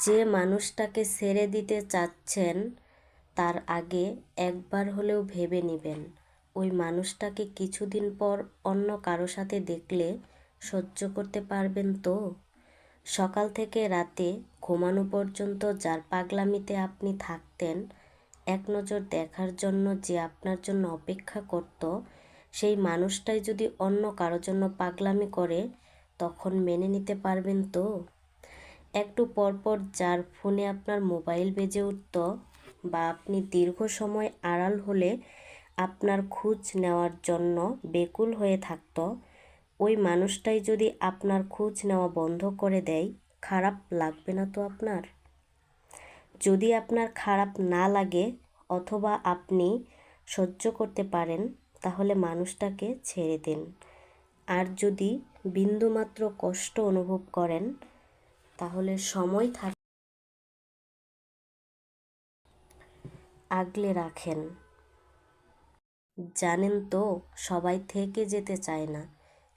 যে মানুষটাকে ছেড়ে দিতে চাচ্ছেন, তার আগে একবার হলেও ভেবে নেবেন। ওই মানুষটাকে কিছুদিন পর অন্য কারও সাথে দেখলে সহ্য করতে পারবেন তো? সকাল থেকে রাতে ঘুমানো পর্যন্ত যার পাগলামিতে আপনি থাকতেন, এক নজর দেখার জন্য যে আপনার জন্য অপেক্ষা করত, সেই মানুষটাই যদি অন্য কারও জন্য পাগলামি করে, তখন মেনে নিতে পারবেন তো? একটু পরপর যার ফোনে আপনার মোবাইল বেজে উঠত বা আপনি দীর্ঘ সময় আড়াল হলে আপনার খোঁজ নেওয়ার জন্য বেকুল হয়ে থাকত, ওই মানুষটাই যদি আপনার খোঁজ নেওয়া বন্ধ করে দেয়, খারাপ লাগবে না তো আপনার? যদি আপনার খারাপ না লাগে অথবা আপনি সহ্য করতে পারেন, তাহলে মানুষটাকে ছেড়ে দিন। আর যদি বিন্দুমাত্র কষ্ট অনুভব করেন তাহলে সময় থাক। আগলে রাখেন। জানেন তো, সবাই থেকে যেতে চায় না।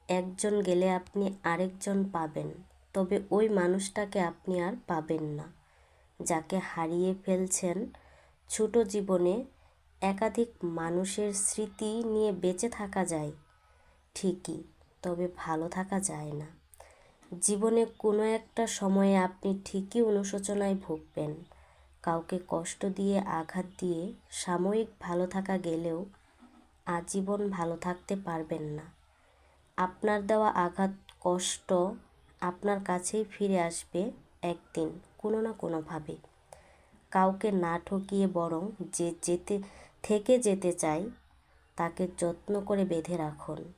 একজন গেলে আপনি আরেকজন পাবেন, তবে ওই মানুষটাকে আপনি আর পাবেন না। যাকে হারিয়ে ফেলছেন, ছোট জীবনে একাধিক মানুষের স্মৃতি নিয়ে বেঁচে থাকা যায়। ঠিকই, তবে ভালো থাকা যায় না। জীবনে কোনো একটা সময়ে আপনি ঠিকই অনুশোচনায় ভুগবেন। কাউকে কষ্ট দিয়ে, আঘাত দিয়ে, সাময়িক ভালো থাকা গেলেও আজীবন ভালো থাকতে পারবেন না। আপনার দেওয়া আঘাত, কষ্ট আপনার কাছেই ফিরে আসবে একদিন, কোনো না কোনোভাবে। কাউকে না ঠকিয়ে বরং যে যেতে, থেকে যেতে চায় তাকে যত্ন করে বেঁধে রাখুন।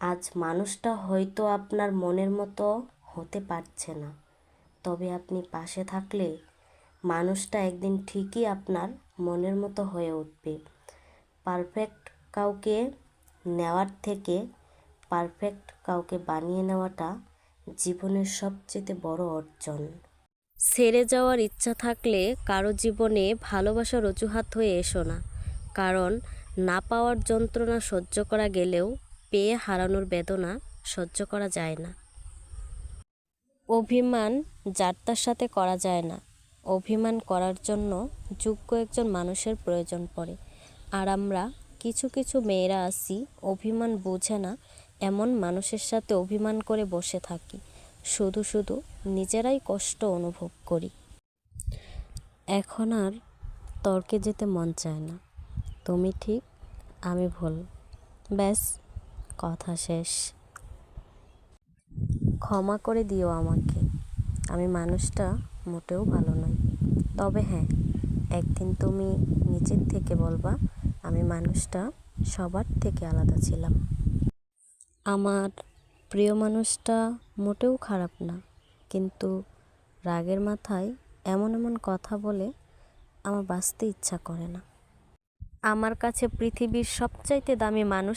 আজ মানুষটা হয়তো আপনার মনের মতো হতে পারছে না। তবে আপনি পাশে থাকলে মানুষটা একদিন ঠিকই আপনার মনের মতো হয়ে উঠবে। পারফেক্ট কাউকে নেওয়ার থেকে পারফেক্ট কাউকে বানিয়ে নেওয়াটা জীবনের সবচেয়ে বড় অর্জন। সেরে যাওয়ার ইচ্ছা থাকলে কারও জীবনে ভালোবাসার অজুহাত হয়ে এসো না। কারণ না পাওয়ার যন্ত্রণা সহ্য করা গেলেও পেয়ে হারানোর বেদনা সহ্য করা যায় না। অভিমান যার তার সাথে করা যায় না। অভিমান করার জন্য যোগ্য একজন মানুষের প্রয়োজন পড়ে। আর আমরা, কিছু কিছু মেয়েরা আছি, অভিমান বোঝে না, এমন মানুষের সাথে অভিমান করে বসে থাকি। শুধু শুধু নিজেরাই কষ্ট অনুভব করি। এখন আর তর্কে যেতে মন চায় না। তুমি ঠিক, আমি ভুল। ব্যাস। কথা শেষ। ক্ষমা করে দিও আমাকে। আমি মানুষটা মোটেও ভালো নই। তবে হ্যাঁ একদিন তুমি নিজের থেকে বলবা, আমি মানুষটা সবার থেকে আলাদা ছিলাম। আমার প্রিয় মানুষটা মোটেও খারাপ না, কিন্তু রাগের মাথায় এমন এমন কথা বলে আমার বাঁচতে ইচ্ছা করে না। আমার কাছে পৃথিবীর সবচাইতে দামি মানুষ